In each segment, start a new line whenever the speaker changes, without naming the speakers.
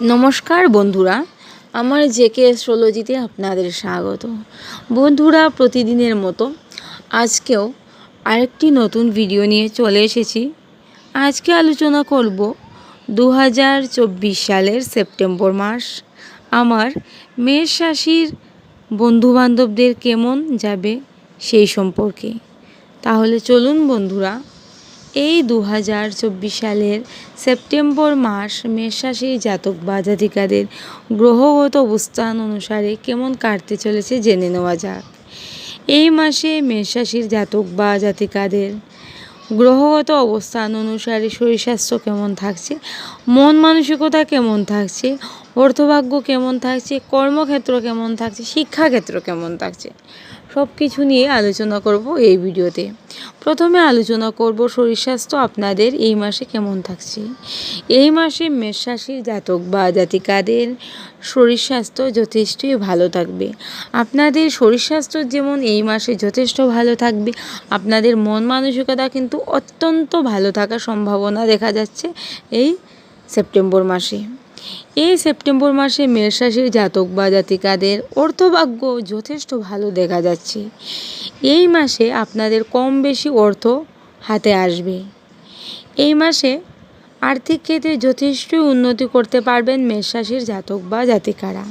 নমস্কার বন্ধুরা, আমার জে জেকে অ্যাস্ট্রোলজিতে আপনাদের স্বাগত। বন্ধুরা, প্রতিদিনের মতো আজকেও আরেকটি নতুন ভিডিও নিয়ে চলে এসেছি। আজকে আলোচনা করব দু হাজার চব্বিশ সালের সেপ্টেম্বর মাস। আমার মেষ রাশির বন্ধুবান্ধবদের কেমন যাবে সেই সম্পর্কে। তাহলে চলুন বন্ধুরা এই দু হাজার চব্বিশ সালের সেপ্টেম্বর মাস মেষরাশির জাতক বা জাতিকাদের গ্রহগত অবস্থান অনুসারে কেমন কাটতে চলেছে জেনে নেওয়া যাক। এই মাসে মেষরাশির জাতক বা জাতিকাদের গ্রহগত অবস্থান অনুসারে শরীর স্বাস্থ্য কেমন থাকছে, মন মানসিকতা কেমন থাকছে, অর্থভাগ্য কেমন থাকছে, কর্মক্ষেত্র কেমন থাকছে, শিক্ষাক্ষেত্র কেমন থাকছে সব কিছু নিয়ে আলোচনা করব এই ভিডিওতে। প্রথমে আলোচনা করব শরীর স্বাস্থ্য আপনাদের এই মাসে কেমন থাকছে। এই মাসে মেষ জাতক বা জাতিকাদের শরীর স্বাস্থ্য যথেষ্টই ভালো থাকবে। আপনাদের শরীর স্বাস্থ্য যেমন এই মাসে যথেষ্ট ভালো থাকবে, আপনাদের মন মানসিকতা কিন্তু অত্যন্ত ভালো থাকার সম্ভাবনা দেখা যাচ্ছে এই সেপ্টেম্বর মাসে। এই সেপ্টেম্বর মাসে মেষ রাশির জাতক বা জাতিকাদের অর্থভাগ্য যথেষ্ট ভালো দেখা যাচ্ছে। এই মাসে আপনাদের কম বেশি অর্থ হাতে আসবে। এই মাসে আর্থিক ক্ষেত্রে যথেষ্টই উন্নতি করতে পারবেন মেষ রাশির জাতক বা জাতিকারা।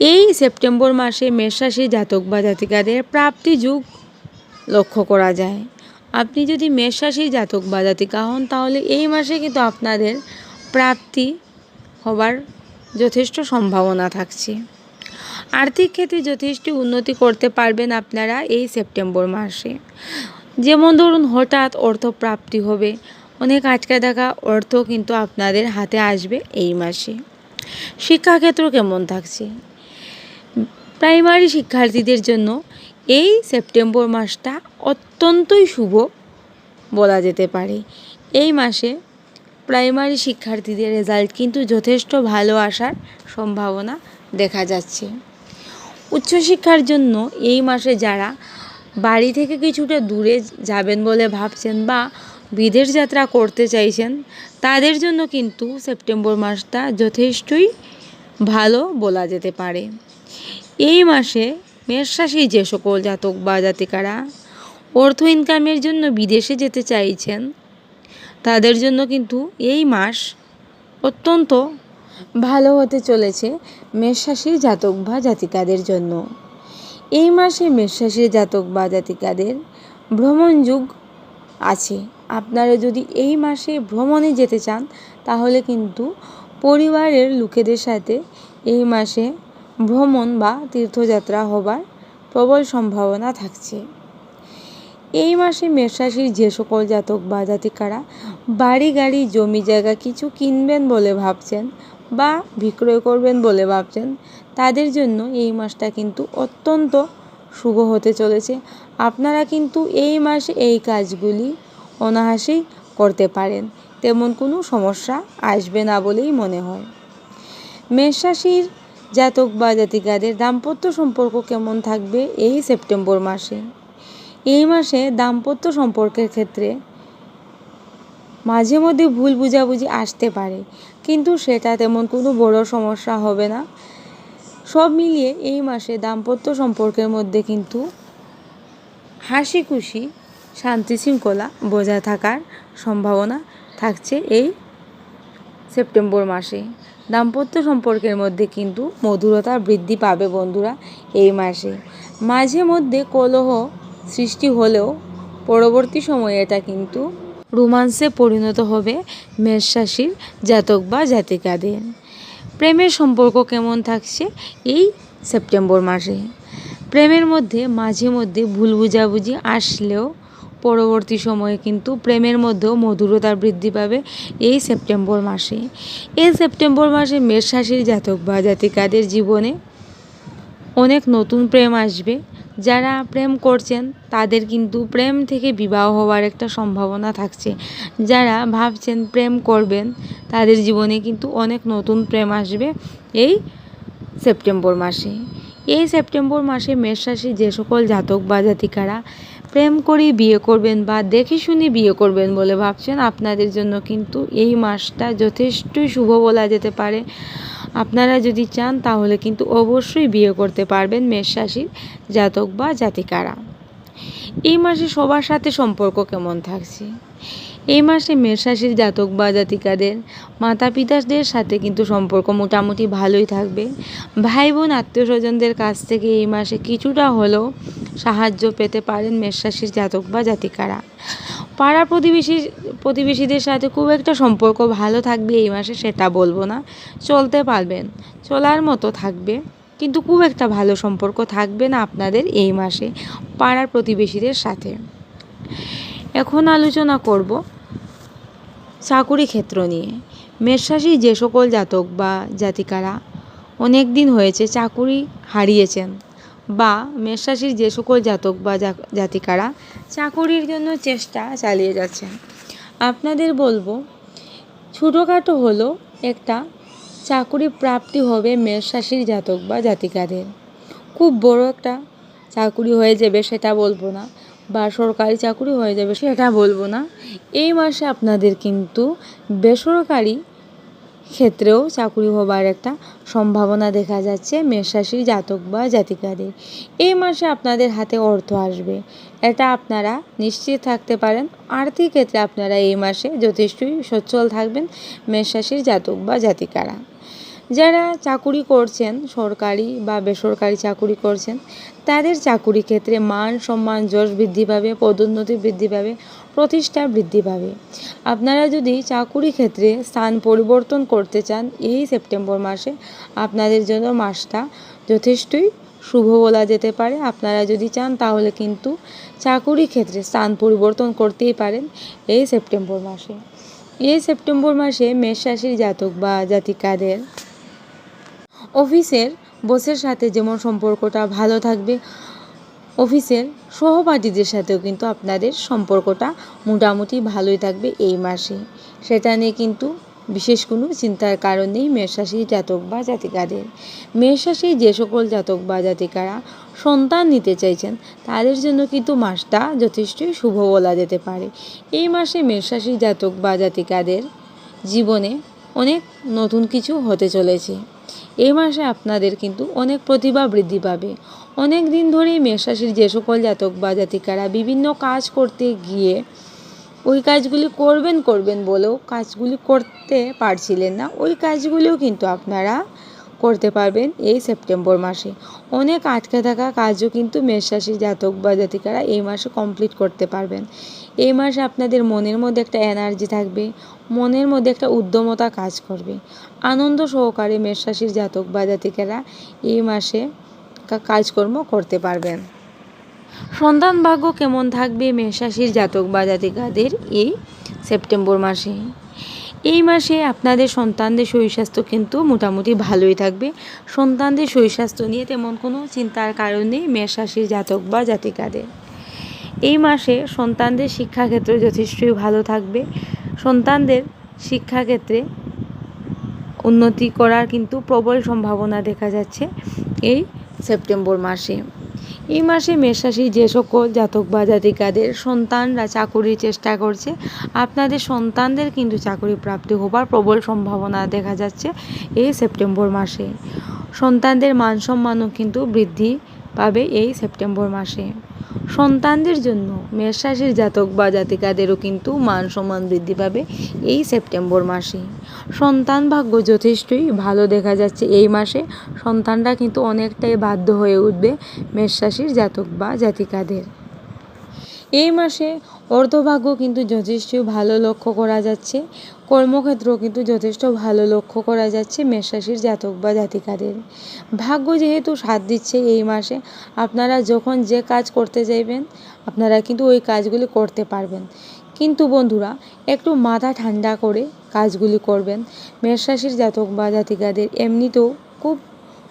এই সেপ্টেম্বর মাসে মেষ রাশির জাতক বা জাতিকাদের প্রাপ্তি যুগ লক্ষ্য করা যায়। আপনি যদি মেষ রাশির জাতক বা জাতিকা হন, তাহলে এই মাসে কিন্তু আপনাদের প্রাপ্তি হবার যথেষ্ট সম্ভাবনা থাকছে। আর্থিক ক্ষেত্রে যথেষ্ট উন্নতি করতে পারবেন আপনারা এই সেপ্টেম্বর মাসে। যেমন ধরুন, হঠাৎ অর্থ প্রাপ্তি হবে। অনেক আটকে থাকা অর্থ কিন্তু আপনাদের হাতে আসবে এই মাসে। শিক্ষাক্ষেত্র কেমন থাকছে? প্রাইমারি শিক্ষার্থীদের জন্য এই সেপ্টেম্বর মাসটা অত্যন্তই শুভ বলা যেতে পারে। এই মাসে প্রাইমারি শিক্ষার্থীদের রেজাল্ট কিন্তু যথেষ্ট ভালো আসার সম্ভাবনা দেখা যাচ্ছে। উচ্চশিক্ষার জন্য এই মাসে যারা বাড়ি থেকে কিছুটা দূরে যাবেন বলে ভাবছেন বা বিদেশ যাত্রা করতে চাইছেন, তাদের জন্য কিন্তু সেপ্টেম্বর মাসটা যথেষ্টই ভালো বলা যেতে পারে। এই মাসে মেষরাশি যে সকল জাতক বা জাতিকারা অর্থ ইনকামের জন্য বিদেশে যেতে চাইছেন তাদের জন্য কিন্তু এই মাস অত্যন্ত ভালো হতে চলেছে মেষরাশির জাতক বা জাতিকাদের জন্য। এই মাসে মেষরাশির জাতক বা জাতিকাদের ভ্রমণ যুগ আছে। আপনারা যদি এই মাসে ভ্রমণে যেতে চান, তাহলে কিন্তু পরিবারের লোকেদের সাথে এই মাসে ভ্রমণ বা তীর্থযাত্রা হবার প্রবল সম্ভাবনা থাকছে। এই মাসে মেষরাশির যে সকল জাতক বা জাতিকারা বাড়ি গাড়ি জমি জায়গা কিছু কিনবেন বলে ভাবছেন বা বিক্রয় করবেন বলে ভাবছেন, তাদের জন্য এই মাসটা কিন্তু অত্যন্ত শুভ হতে চলেছে। আপনারা কিন্তু এই মাসে এই কাজগুলি অনায়াসেই করতে পারেন, তেমন কোনো সমস্যা আসবে না বলেই মনে হয়। মেষরাশির জাতক বা জাতিকাদের দাম্পত্য সম্পর্ক কেমন থাকবে এই সেপ্টেম্বর মাসে? এই মাসে দাম্পত্য সম্পর্কের ক্ষেত্রে মাঝে মধ্যে ভুল বুঝাবুঝি আসতে পারে, কিন্তু সেটা তেমন কোনো বড় সমস্যা হবে না। সব মিলিয়ে এই মাসে দাম্পত্য সম্পর্কের মধ্যে কিন্তু হাসি খুশি শান্তি শৃঙ্খলা বজায় থাকার সম্ভাবনা থাকছে এই সেপ্টেম্বর মাসে। দাম্পত্য সম্পর্কের মধ্যে কিন্তু মধুরতা বৃদ্ধি পাবে বন্ধুরা এই মাসে। মাঝে মধ্যে কলহ সৃষ্টি হলেও পরবর্তী সময়ে এটা কিন্তু রোমান্সে পরিণত হবে মেষ রাশির জাতক বা জাতিকাদের। প্রেমের সম্পর্ক কেমন থাকছে এই সেপ্টেম্বর মাসে? প্রেমের মধ্যে মাঝে মধ্যে ভুল বুঝাবুঝি আসলেও পরবর্তী সময়ে কিন্তু প্রেমের মধ্যেও মধুরতা বৃদ্ধি পাবে এই সেপ্টেম্বর মাসে। এই সেপ্টেম্বর মাসে মেষ রাশির জাতক বা জাতিকাদের জীবনে অনেক নতুন প্রেম আসবে। যারা প্রেম করছেন, তাদের কিন্তু প্রেম থেকে বিবাহ হওয়ার একটা সম্ভাবনা থাকছে। যারা ভাবছেন প্রেম করবেন, তাদের জীবনে কিন্তু অনেক নতুন প্রেম আসবে এই সেপ্টেম্বর মাসে। এই সেপ্টেম্বর মাসে মেষ রাশি যে সকল জাতক বা জাতিকারা প্রেম করে বিয়ে করবেন বা দেখে শুনে বিয়ে করবেন বলে ভাবছেন, আপনাদের জন্য কিন্তু এই মাসটা যথেষ্টই শুভ বলা যেতে পারে। আপনারা যদি চান, তাহলে কিন্তু অবশ্যই বিয়ে করতে পারবেন মেষরাশির জাতক বা জাতিকারা। এই মাসে সবার সাথে সম্পর্ক কেমন থাকছে? এই মাসে মেষ রাশির জাতক বা জাতিকাদের মাতা পিতাদের সাথে কিন্তু সম্পর্ক মোটামুটি ভালোই থাকবে। ভাই বোন আত্মীয় স্বজনদের কাছ থেকে এই মাসে কিছুটা হলেও সাহায্য পেতে পারেন মেষ রাশির জাতক বা জাতিকারা। পাড়া প্রতিবেশী, প্রতিবেশীদের সাথে খুব একটা সম্পর্ক ভালো থাকবে এই মাসে সেটা বলব না। চলতে পারবেন, চলার মতো থাকবে, কিন্তু খুব একটা ভালো সম্পর্ক থাকবে না আপনাদের এই মাসে পাড়ার প্রতিবেশীদের সাথে। এখন আলোচনা করব চাকুরি ক্ষেত্র নিয়ে। মেষরাশি যে সকল জাতক বা জাতিকারা অনেক দিন হয়েছে চাকুরি হারিয়েছেন বা মেষরাশির যে সকল জাতক বা জাতিকারা চাকুরির জন্য চেষ্টা চালিয়ে যাচ্ছেন। আপনাদের বলব, ছোটোখাটো হলো একটা চাকুরি প্রাপ্তি হবে মেষরাশির জাতক বা জাতিকাদের। খুব বড় একটা চাকুরি হয়ে যাবে সেটা বলব না। বা সরকারি চাকুরি হয়ে যাবে সেটা বলব না। এই মাসে আপনাদের কিন্তু বেসরকারি ক্ষেত্রেও চাকুরি হবার একটা সম্ভাবনা দেখা যাচ্ছে মেষরাশির জাতক বা জাতিকাদের। এই মাসে আপনাদের হাতে অর্থ আসবে। এটা আপনারা নিশ্চিত থাকতে পারেন। আর্থিক ক্ষেত্রে আপনারা এই মাসে যথেষ্টই সচ্ছল থাকবেন মেষরাশির জাতক বা জাতিকারা। যারা চাকুরি করছেন, সরকারি বা বেসরকারি চাকুরি করছেন তাদের চাকুরি ক্ষেত্রে মান, সম্মান, যশ বৃদ্ধি পাবে, পদোন্নতি বৃদ্ধি পাবে, প্রতিষ্ঠা বৃদ্ধি পাবে। আপনারা যদি চাকুরি ক্ষেত্রে স্থান পরিবর্তন করতে চান, এই সেপ্টেম্বর মাসে আপনাদের জন্য মাসটা যথেষ্টই শুভ বলা যেতে পারে। আপনারা যদি চান, তাহলে কিন্তু চাকুরি ক্ষেত্রে স্থান পরিবর্তন করতেই পারেন এই সেপ্টেম্বর মাসে। এই সেপ্টেম্বর মাসে মেষ রাশির জাতক বা জাতিকাদের অফিসের বসের সাথে যেমন সম্পর্কটা ভালো থাকবে, অফিসের সহপাঠীদের সাথেও কিন্তু আপনাদের সম্পর্কটা মোটামুটি ভালোই থাকবে এই মাসে। সেটা নিয়ে কিন্তু বিশেষ কোনো চিন্তার কারণ নেই মেষরাশি জাতক বা জাতিকাদের। মেষরাশি যে সকল জাতক বা জাতিকারা সন্তান নিতে চাইছেন, তাদের জন্য কিন্তু মাসটা যথেষ্টই শুভ বলা যেতে পারে। এই মাসে মেষরাশি জাতক বা জাতিকাদের জীবনে অনেক নতুন কিছু হতে চলেছে। এই মাসে আপনাদের কিন্তু অনেক প্রতিভা বৃদ্ধি পাবে। অনেক দিন ধরেই মেষরাশির যে সকল জাতক বা জাতিকারা বিভিন্ন কাজ করতে গিয়ে ওই কাজগুলি করবেন করবেন বলেও কাজগুলি করতে পারছিলেন না, ওই কাজগুলিও কিন্তু আপনারা করতে পারবেন এই সেপ্টেম্বর মাসে। অনেক আটকে থাকা কাজও কিন্তু মেষরাশির জাতক বা জাতিকারা এই মাসে কমপ্লিট করতে পারবেন। এই মাসে আপনাদের মনের মধ্যে একটা এনার্জি থাকবে, মনের মধ্যে একটা উদ্যমতা কাজ করবে। আনন্দ সহকারে মেষরাশির জাতক বা জাতিকারা এই মাসে কাজকর্ম করতে পারবেন। সন্তান ভাগ্য কেমন থাকবে মেষরাশির জাতক বা জাতিকাদের এই সেপ্টেম্বর মাসে? এই মাসে আপনাদের সন্তানদের শরীর স্বাস্থ্য কিন্তু মোটামুটি ভালোই থাকবে। সন্তানদের শরীর স্বাস্থ্য নিয়ে তেমন কোনো চিন্তার কারণ মেষ রাশির জাতক বা জাতিকাদের। এই মাসে সন্তানদের শিক্ষাক্ষেত্রে যথেষ্টই ভালো থাকবে। সন্তানদের শিক্ষাক্ষেত্রে উন্নতি করার কিন্তু প্রবল সম্ভাবনা দেখা যাচ্ছে এই সেপ্টেম্বর মাসে। এই মাসে মেষরাশি যে সকল জাতক বা জাতিকাদের সন্তানরা চাকুরির চেষ্টা করছে, আপনাদের সন্তানদের কিন্তু চাকরি প্রাপ্তি হবার প্রবল সম্ভাবনা দেখা যাচ্ছে এই সেপ্টেম্বর মাসে। সন্তানদের মান সম্মানও কিন্তু বৃদ্ধি পাবে এই সেপ্টেম্বর মাসে। সন্তানদের জন্য মেষরাশির জাতক বা জাতিকাদেরও কিন্তু মান সম্মান বৃদ্ধি পাবে এই সেপ্টেম্বর মাসে। সন্তান ভাগ্য যথেষ্টই ভালো দেখা যাচ্ছে এই মাসে। সন্তানরা কিন্তু অনেকটাই বাধ্য হয়ে উঠবে মেষরাশির জাতক বা জাতিকাদের। এই মাসে অর্ধভাগ্য কিন্তু যথেষ্ট ভালো লক্ষ্য করা যাচ্ছে। কর্মক্ষেত্র কিন্তু যথেষ্ট ভালো লক্ষ্য করা যাচ্ছে মেষরাশির জাতক বা জাতিকাদের। ভাগ্য যেহেতু সাথ দিচ্ছে এই মাসে, আপনারা যখন যে কাজ করতে চাইবেন আপনারা কিন্তু ওই কাজগুলি করতে পারবেন। কিন্তু বন্ধুরা, একটু মাথা ঠান্ডা করে কাজগুলি করবেন। মেষরাশির জাতক বা জাতিকাদের এমনিতেও খুব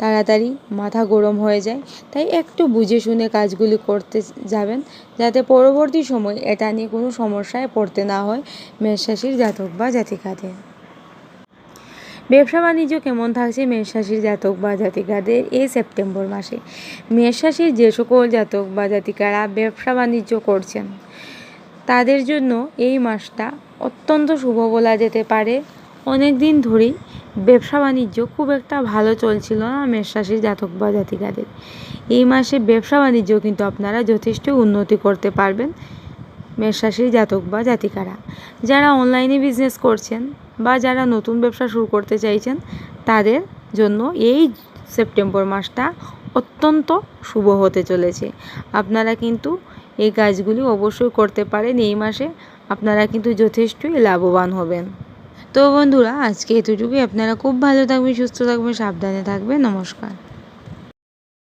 তাড়াতাড়ি মাথা গরম হয়ে যায়। তাই একটু বুঝে শুনে কাজগুলি করতে যাবেন, যাতে পরবর্তী সময় এটা নিয়ে কোনো সমস্যায় পড়তে না হয় মেষরাশির জাতক বা জাতিকাদের ব্যবসা বাণিজ্য কেমন থাকছে মেষ রাশির জাতক বা জাতিকাদের এই সেপ্টেম্বর মাসে? মেষ রাশির যে সকল জাতক বা জাতিকারা ব্যবসা বাণিজ্য করছেন, তাদের জন্য এই মাসটা অত্যন্ত শুভ বলা যেতে পারে। অনেক দিন ধরেই ব্যবসা বাণিজ্য খুব একটা ভালো চলছিল না মেষ রাশির জাতক বা জাতিকাদের। এই মাসে ব্যবসা বাণিজ্য কিন্তু আপনারা যথেষ্ট উন্নতি করতে পারবেন মেষ রাশির জাতক বা জাতিকারা। যারা অনলাইনে বিজনেস করছেন বা যারা নতুন ব্যবসা শুরু করতে চাইছেন, তাদের জন্য এই সেপ্টেম্বর মাসটা অত্যন্ত শুভ হতে চলেছে। আপনারা কিন্তু এই কাজগুলি অবশ্যই করতে পারেন। এই মাসে আপনারা কিন্তু যথেষ্টই লাভবান হবেন। তো বন্ধুরা আজকে এতটুকুই। আপনারা খুব ভালো থাকবেন সুস্থ থাকবেন সাবধানে থাকবেন। নমস্কার।